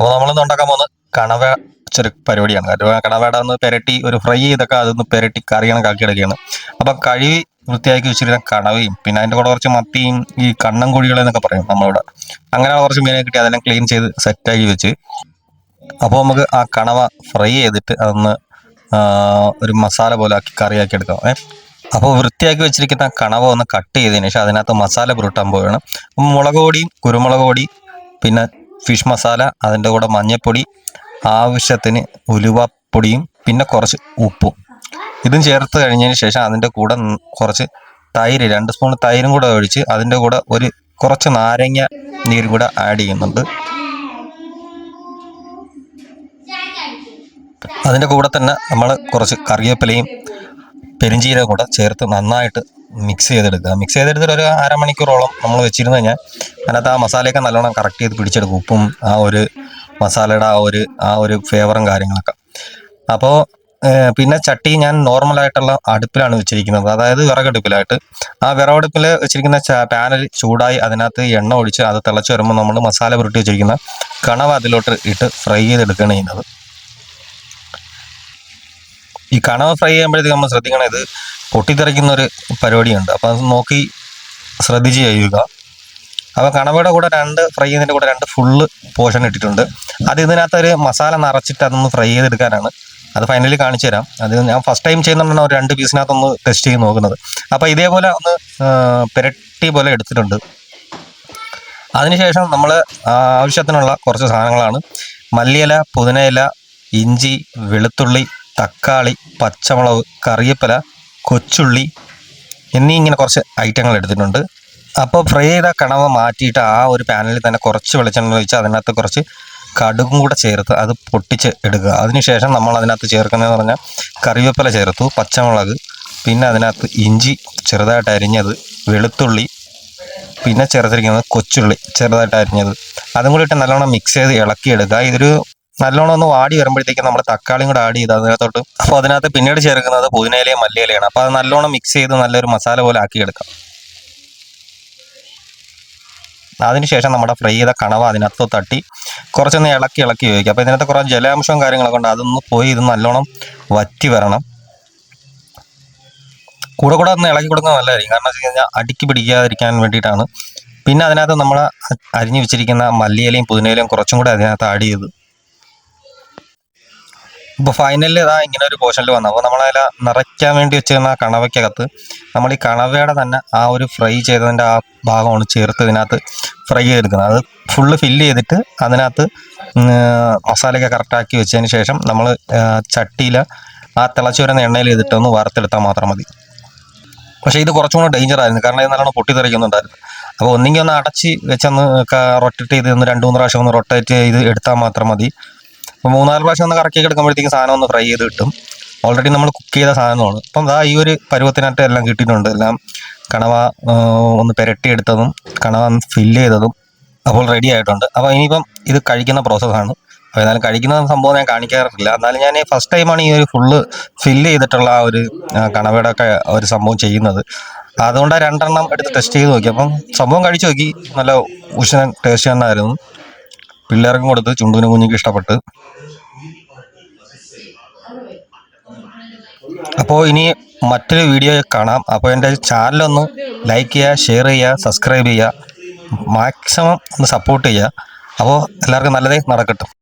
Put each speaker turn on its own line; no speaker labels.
അപ്പോൾ നമ്മളിന്ന് ഉണ്ടാക്കാൻ പോകുന്നത് കണവ ചെറു പരിപാടിയാണ്. കണവയുടെ ഒന്ന് പെരട്ടി ഒരു ഫ്രൈ ചെയ്തൊക്കെ അതൊന്ന് പെരട്ടി കറിയാണ് കാക്കിയെടുക്കുകയാണ് അപ്പം കഴുകി വൃത്തിയാക്കി വെച്ചിരിക്കുന്ന കണവയും പിന്നെ അതിന്റെ കൂടെ കുറച്ച് മത്തിയും ഈ കണ്ണൻ കുഴികളെന്നൊക്കെ പറയും നമ്മളിവിടെ. അങ്ങനെ കുറച്ച് മീനെ കിട്ടി അതെല്ലാം ക്ലീൻ ചെയ്ത് സെറ്റാക്കി വെച്ച്. അപ്പോൾ നമുക്ക് ആ കണവ ഫ്രൈ ചെയ്തിട്ട് അതൊന്ന് ഒരു മസാല പോലെ ആക്കി കറിയാക്കി എടുക്കാം. ഏ? അപ്പോൾ വൃത്തിയാക്കി വെച്ചിരിക്കുന്ന കണവ ഒന്ന് കട്ട് ചെയ്തതിന് ശേഷം അതിനകത്ത് മസാല പുരട്ടാൻ പോവുകയാണ്. മുളക് പൊടിയും കുരുമുളക് പൊടി പിന്നെ ഫിഷ് മസാല അതിന്റെ കൂടെ മഞ്ഞൾപ്പൊടി ആവശ്യത്തിന് ഉലുവപ്പൊടിയും പിന്നെ കുറച്ച് ഉപ്പും. ഇതും ചേർത്ത് കഴിഞ്ഞതിന് ശേഷം അതിന്റെ കൂടെ കുറച്ച് തൈര് രണ്ട് സ്പൂൺ തൈരും കൂടെ ഒഴിച്ച് അതിന്റെ കൂടെ ഒരു കുറച്ച് നാരങ്ങ നീര് കൂടെ ആഡ് ചെയ്യുന്നുണ്ട്. അതിന്റെ കൂടെ തന്നെ നമ്മൾ കുറച്ച് കറിവേപ്പിലയും പെരിഞ്ചീരകം കൂടെ ചേർത്ത് നന്നായിട്ട് മിക്സ് ചെയ്തെടുക്കുക. മിക്സ് ചെയ്തെടുത്തിട്ട് ഒരു അരമണിക്കൂറോളം നമ്മൾ വെച്ചിരുന്നു കഴിഞ്ഞാൽ അതിനകത്ത് ആ മസാലയൊക്കെ നല്ലോണം കറക്റ്റ് ചെയ്ത് പിടിച്ചെടുക്കും. ഉപ്പും ആ ഒരു മസാലയുടെ ആ ഒരു ആ ഒരു ഫ്ലേവറും കാര്യങ്ങളൊക്കെ. അപ്പോൾ പിന്നെ ചട്ടി ഞാൻ നോർമലായിട്ടുള്ള അടുപ്പിലാണ് വെച്ചിരിക്കുന്നത്. അതായത് വിറകടുപ്പിലായിട്ട്. ആ വിറകടുപ്പിൽ വെച്ചിരിക്കുന്ന പാനൽ ചൂടായി അതിനകത്ത് എണ്ണ ഒഴിച്ച് അത് തിളച്ച് വരുമ്പോൾ നമ്മൾ മസാല പുരട്ടി വെച്ചിരിക്കുന്ന കണവ അതിലോട്ട് ഇട്ട് ഫ്രൈ ചെയ്തെടുക്കുകയാണ് ചെയ്യുന്നത്. ഈ കണവ ഫ്രൈ ചെയ്യുമ്പോഴത്തേക്ക് നമ്മൾ ശ്രദ്ധിക്കണം ഇത് പൊട്ടിത്തെറിക്കുന്ന ഒരു പരിപാടിയുണ്ട്. അപ്പം അത് നോക്കി ശ്രദ്ധിച്ച് ചെയ്യുക. അപ്പോൾ കണവയുടെ കൂടെ രണ്ട് ഫ്രൈ ചെയ്യുന്നതിന്റെ കൂടെ രണ്ട് ഫുള്ള് പോർഷൻ ഇട്ടിട്ടുണ്ട്. അത് ഇതിനകത്ത് ഒരു മസാല നിറച്ചിട്ട് അതൊന്ന് ഫ്രൈ ചെയ്തെടുക്കാനാണ്. അത് ഫൈനലി കാണിച്ചു തരാം. അത് ഞാൻ ഫസ്റ്റ് ടൈം ചെയ്യുന്നുണ്ടാണ് ഒരു രണ്ട് പീസിനകത്തൊന്ന് ടെസ്റ്റ് ചെയ്ത് നോക്കുന്നത്. അപ്പോൾ ഇതേപോലെ ഒന്ന് പെരട്ടി പോലെ എടുത്തിട്ടുണ്ട്. അതിനുശേഷം നമ്മൾ ആവശ്യത്തിനുള്ള കുറച്ച് സാധനങ്ങളാണ്. മല്ലിയില പുതിനയില ഇഞ്ചി വെളുത്തുള്ളി തക്കാളി പച്ചമുളക് കറിവേപ്പില കൊച്ചുള്ളി എന്നീ ഇങ്ങനെ കുറച്ച് ഐറ്റങ്ങൾ എടുത്തിട്ടുണ്ട്. അപ്പോൾ ഫ്രൈ ചെയ്ത കണവ മാറ്റിയിട്ട് ആ ഒരു പാനലിൽ തന്നെ കുറച്ച് വെളിച്ചെണ്ണ ഒഴിച്ച് അതിനകത്ത് കുറച്ച് കടുകും കൂടെ ചേർത്ത് അത് പൊട്ടിച്ച് എടുക്കുക. അതിനുശേഷം നമ്മൾ അതിനകത്ത് ചേർക്കുന്നതെന്ന് പറഞ്ഞാൽ കറിവേപ്പില ചേർത്തു പച്ചമുളക് പിന്നെ അതിനകത്ത് ഇഞ്ചി ചെറുതായിട്ട് അരിഞ്ഞത് വെളുത്തുള്ളി പിന്നെ ചേർത്തിരിക്കുന്നത് കൊച്ചുള്ളി ചെറുതായിട്ട് അരിഞ്ഞത്. അതും കൂടി ഇട്ട് നല്ലോണം മിക്സ് ചെയ്ത് ഇളക്കിയെടുക്കുക. ഇതൊരു നല്ലോണം ഒന്ന് വാടി വരുമ്പോഴത്തേക്കും നമ്മൾ തക്കാളിയും കൂടെ ആഡ് ചെയ്ത് അതിനകത്തോട്ട്. അപ്പോൾ അതിനകത്ത് പിന്നീട് ചേർക്കുന്നത് പുതിനയിലയും മല്ലിയിലയാണ്. അപ്പോൾ അത് നല്ലോണം മിക്സ് ചെയ്ത് നല്ലൊരു മസാല പോലെ ആക്കി എടുക്കാം അതിനുശേഷം നമ്മുടെ ഫ്രൈ ചെയ്ത കണവ അതിനകത്ത് തട്ടി കുറച്ചൊന്ന് ഇളക്കി ഇളക്കി ഉപയോഗിക്കുക അപ്പോൾ ഇതിനകത്ത് കുറച്ച് ജലാംശവും കാര്യങ്ങളൊക്കെ ഉണ്ട്. അതൊന്ന് പോയി ഇത് നല്ലോണം വറ്റി വരണം. കൂടെ കൂടെ ഒന്ന് ഇളക്കി കൊടുക്കുന്നത് നല്ലതായിരിക്കും. കാരണം വെച്ച് കഴിഞ്ഞാൽ അടുക്കി പിടിക്കാതിരിക്കാൻ വേണ്ടിയിട്ടാണ്. പിന്നെ അതിനകത്ത് നമ്മൾ അരിഞ്ഞു വെച്ചിരിക്കുന്ന മല്ലിയിലയും പുതിനയിലയും കുറച്ചും കൂടെ അതിനകത്ത് ആഡ് ചെയ്ത് ഇപ്പോൾ ഫൈനലിൽ ഇതാ ഇങ്ങനെ ഒരു പോർഷനിൽ വന്നു. അപ്പോൾ നമ്മളതിൽ നിറയ്ക്കാൻ വേണ്ടി വെച്ചിരുന്ന കണവയ്ക്കകത്ത് നമ്മൾ ഈ കണവയുടെ തന്നെ ആ ഒരു ഫ്രൈ ചെയ്തതിന്റെ ആ ഭാഗമാണ് ചേർത്ത് ഇതിനകത്ത് ഫ്രൈ ചെയ്തെടുക്കുന്നത്. അത് ഫുള്ള് ഫില്ല് ചെയ്തിട്ട് അതിനകത്ത് മസാലയൊക്കെ കറക്റ്റാക്കി വെച്ചതിന് ശേഷം നമ്മൾ ചട്ടിയിൽ ആ തിളച്ചു വരുന്ന എണ്ണയിൽ ചെയ്തിട്ട് ഒന്ന് വറുത്തെടുത്താൽ മാത്രം മതി. പക്ഷേ ഇത് കുറച്ചും കൂടെ ഡേഞ്ചർ ആയിരുന്നു. കാരണം ഇത് നല്ലോണം പൊട്ടിത്തെറിക്കുന്നുണ്ടായിരുന്നു. അപ്പോൾ ഒന്നെങ്കിൽ ഒന്ന് അടച്ച് വെച്ചൊന്ന് റൊട്ടേറ്റ് ചെയ്ത് ഒന്ന് രണ്ട് മൂന്ന് പ്രാവശ്യം ഒന്ന് റൊട്ടേറ്റ് ചെയ്ത് എടുത്താൽ മാത്രം മതി. അപ്പോൾ മൂന്നാൽ പ്രാവശ്യം ഒന്ന് കറക്കി എടുക്കുമ്പോഴത്തേക്കും സാധനം ഒന്ന് ഫ്രൈ ചെയ്ത് കിട്ടും. ഓൾറെഡി നമ്മൾ കുക്ക് ചെയ്ത സാധനമാണ്. അപ്പം ദാ ഈ ഒരു പരുവത്തിനായിട്ട് എല്ലാം കിട്ടിയിട്ടുണ്ട്. എല്ലാം കണവ ഒന്ന് പുരട്ടിയെടുത്തതും കണവ ഫില്ല് ചെയ്തതും അപ്പോൾ റെഡി ആയിട്ടുണ്ട്. അപ്പോൾ ഇനിയിപ്പം ഇത് കഴിക്കുന്ന പ്രോസസ്സാണ് അപ്പോൾ എന്നാലും കഴിക്കുന്ന സംഭവം ഞാൻ കാണിക്കാറില്ല. എന്നാലും ഞാൻ ഫസ്റ്റ് ടൈമാണ് ഈ ഒരു ഫുള്ള് ഫില്ല് ചെയ്തിട്ടുള്ള ആ ഒരു കണവയുടെ ഒക്കെ ഒരു സംഭവം ചെയ്യുന്നത്. അതുകൊണ്ട് രണ്ടെണ്ണം എടുത്ത് ടെസ്റ്റ് ചെയ്ത് നോക്കി. അപ്പം സംഭവം കഴിച്ചു നോക്കി. നല്ല ഉഷ്ണ ടേസ്റ്റ് തന്നെയായിരുന്നു പിള്ളേർക്കും കൊടുത്ത് ചുണ്ടുവിന് കുഞ്ഞിക്ക് ഇഷ്ടപ്പെട്ട്. അപ്പോൾ ഇനി മറ്റൊരു വീഡിയോ കാണാം. അപ്പോൾ എന്റെ ചാനലൊന്ന് ലൈക്ക് ചെയ്യുക ഷെയർ ചെയ്യുക സബ്സ്ക്രൈബ് ചെയ്യുക മാക്സിമം ഒന്ന് സപ്പോർട്ട് ചെയ്യുക. അപ്പോൾ എല്ലാവർക്കും നല്ലതേ നടക്കട്ടെ.